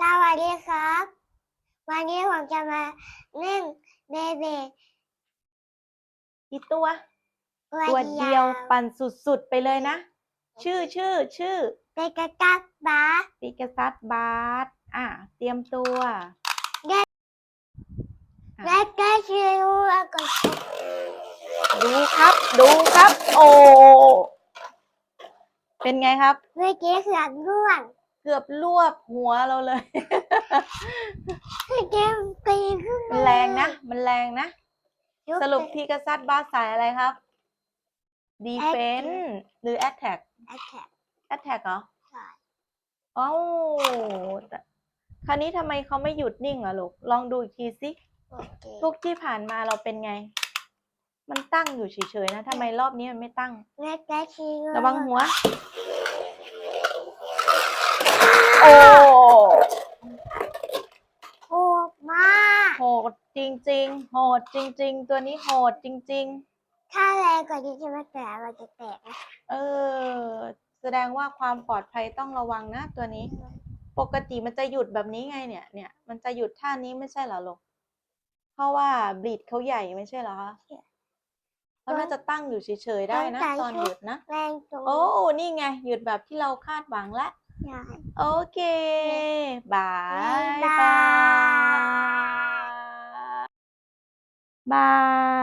สวัสดีครับ วันนี้ผมจะมาเล่นเบเบ้กี่ตัว ตัวตัวเดีเดียยววปั่นสุดๆไปเลยนะ ชื่อชื่อชื่อเป็นกระตับบาสปิกาซัสบาร์อะ เตรียมตัวและก็ชื่อว่าก็ดูครับ ดูครับ โอ้ เป็นไงครับ เมื่อกี้เสือกร่วง เกือบรวบหัวเราเลยเมื่อกี้ปีนขึ้นมันมาแรงนะ มันแรงนะยุบสรุปพีกาซัสบาร์สายอะไรครับ ดีเฟน Attack หรือแอตแทกแอคแท็กแอตแทกเหรอใช่เอ้าแต่คราวนี้ทำไมเขาไม่หยุดนิ่งอะลูก ลองดูอีกทีสิโอเคทุกที่ผ่านมาเราเป็นไง มันตั้งอยู่เฉยๆนะทำไมรอบนี้มันไม่ตั้งและก็ชื่อระวังหัว โอ้โหดมากโหดจริง ๆ โหดจริง ๆ ตัวนี้โหดจริง ถ้าแรงกว่านี้จะไม่แตกมันจะแตกนะๆ เออ แสดงว่าความปลอดภัยต้องระวังนะตัวนี้ ปกติมันจะหยุดแบบนี้ไงเนี่ย เนี่ย มันจะหยุดท่านี้ไม่ใช่เหรอลูก เพราะว่าบลีดเขาใหญ่ไม่ใช่เหรอคะเขาน่าจะตั้งอยู่เฉยๆได้นะ ตอนหยุดนะ แรงตรงโอ้ นี่ไง หยุดแบบที่เราคาดหวังละใช่ โอเคบายบ๊ายบายบาย